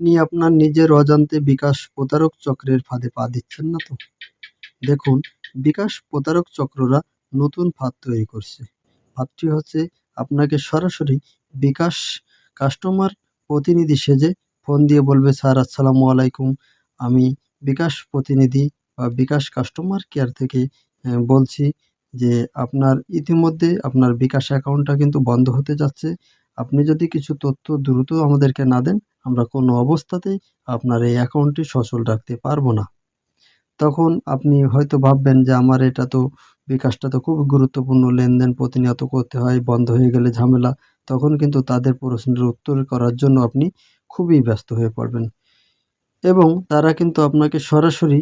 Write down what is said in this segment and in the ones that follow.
আপনি আপনার নিজের অজান্তে বিকাশ প্রতারক চক্রের ফাঁদে পা দিচ্ছেন না তো? দেখুন, বিকাশ প্রতারক চক্ররা নতুন ফাঁদ তৈরি করছে। ফাঁদটি হচ্ছে আপনাকে সরাসরি বিকাশ কাস্টমার প্রতিনিধি সেজে ফোন দিয়ে বলবে, স্যার, আসসালামু আলাইকুম। আমি বিকাশ প্রতিনিধি বা বিকাশ কাস্টমার কেয়ার থেকে বলছি যে আপনার ইতিমধ্যে আপনার বিকাশ অ্যাকাউন্টটা কিন্তু বন্ধ হতে যাচ্ছে। আপনি যদি কিছু তথ্য দ্রুত আমাদেরকে না দেন আমরা কোনো অবস্থাতেই আপনার এই অ্যাকাউন্টটি সচল রাখতে পারব না। তখন আপনি হয়তো ভাববেন যে আমার এটা তো বিকাশটা তো খুব গুরুত্বপূর্ণ, লেনদেন প্রতিনিয়ত করতে হয়, বন্ধ হয়ে গেলে ঝামেলা। তখন কিন্তু তাদের প্রশ্নের উত্তর করার জন্য আপনি খুবই ব্যস্ত হয়ে পড়বেন। এবং তারা কিন্তু আপনাকে সরাসরি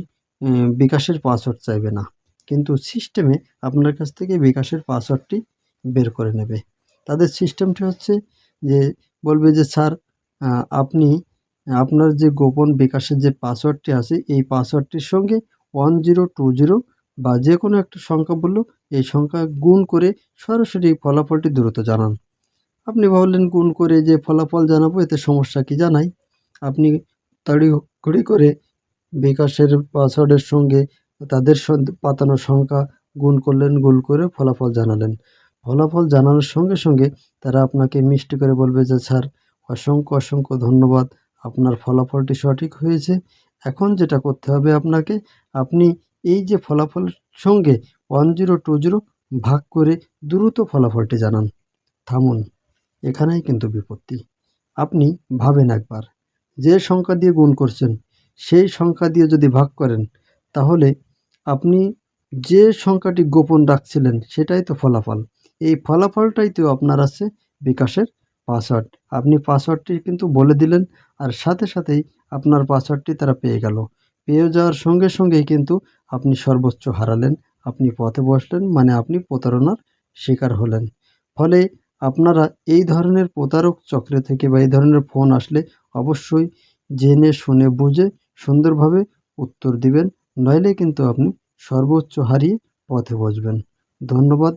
বিকাশের পাসওয়ার্ড চাইবে না। কিন্তু সিস্টেমে আপনার কাছ থেকে বিকাশের পাসওয়ার্ডটি বের করে নেবে। তাদের সিস্টেমটি হচ্ছে যে, বলবে যে, স্যার আপনি আপনার যে গোপন বিকাশের যে পাসওয়ার্ডটি আছে, এই পাসওয়ার্ডটির সঙ্গে ওয়ান জিরো টু জিরো বা যে কোনো একটা সংখ্যা বলল এই সংখ্যা গুণ করে সরাসরি ফলাফলটি দ্রুত জানান। আপনি ভাবলেন গুণ করে যে ফলাফল জানাব, এতে সমস্যা কি জানাই? আপনি তাড়িঘড়ি করে বিকাশের পাসওয়ার্ডের সঙ্গে তাদের পাতানো সংখ্যা গুণ করলেন, গুণ করে ফলাফল জানালেন। ফলাফল জানানোর সঙ্গে সঙ্গে তারা আপনাকে মিষ্টি করে বলবে যে, স্যার অসংখ্য অসংখ্য ধন্যবাদ। আপনার ফলাফলটি সঠিক হয়েছে। এখন যেটা করতে হবে আপনাকে, আপনি এই যে ফলাফলের সঙ্গে ওয়ান জিরো টু জিরো ভাগ করে দ্রুত ফলাফলটি জানান। থামুন, এখানেই কিন্তু বিপত্তি। আপনি ভাবেন একবার, যে সংখ্যা দিয়ে গুণ করছেন, সেই সংখ্যা দিয়ে যদি ভাগ করেন, তাহলে আপনি যে সংখ্যাটি গোপন রাখছিলেন, সেটাই তো ফলাফল। এই ফলাফলটাই তো আপনার আছে বিকাশের পাসওয়ার্ড আপনি পাসওয়ার্ডটি কিন্তু বলে দিলেন আর সাথে সাথেই আপনার পাসওয়ার্ডটি তারা পেয়ে গেল। পেয়ে যাওয়ার সঙ্গে সঙ্গেই কিন্তু আপনি সর্বোচ্চ হারালেন। আপনি পথে বসলেন মানে আপনি প্রতারণার শিকার হলেন। ফলে আপনারা এই ধরনের প্রতারক চক্রে থেকে বা এই ধরনের ফোন আসলে অবশ্যই জেনে, শুনে, বুঝে সুন্দরভাবে উত্তর দিবেন। নইলে কিন্তু আপনি সর্বোচ্চ হারিয়ে পথে বসবেন। ধন্যবাদ।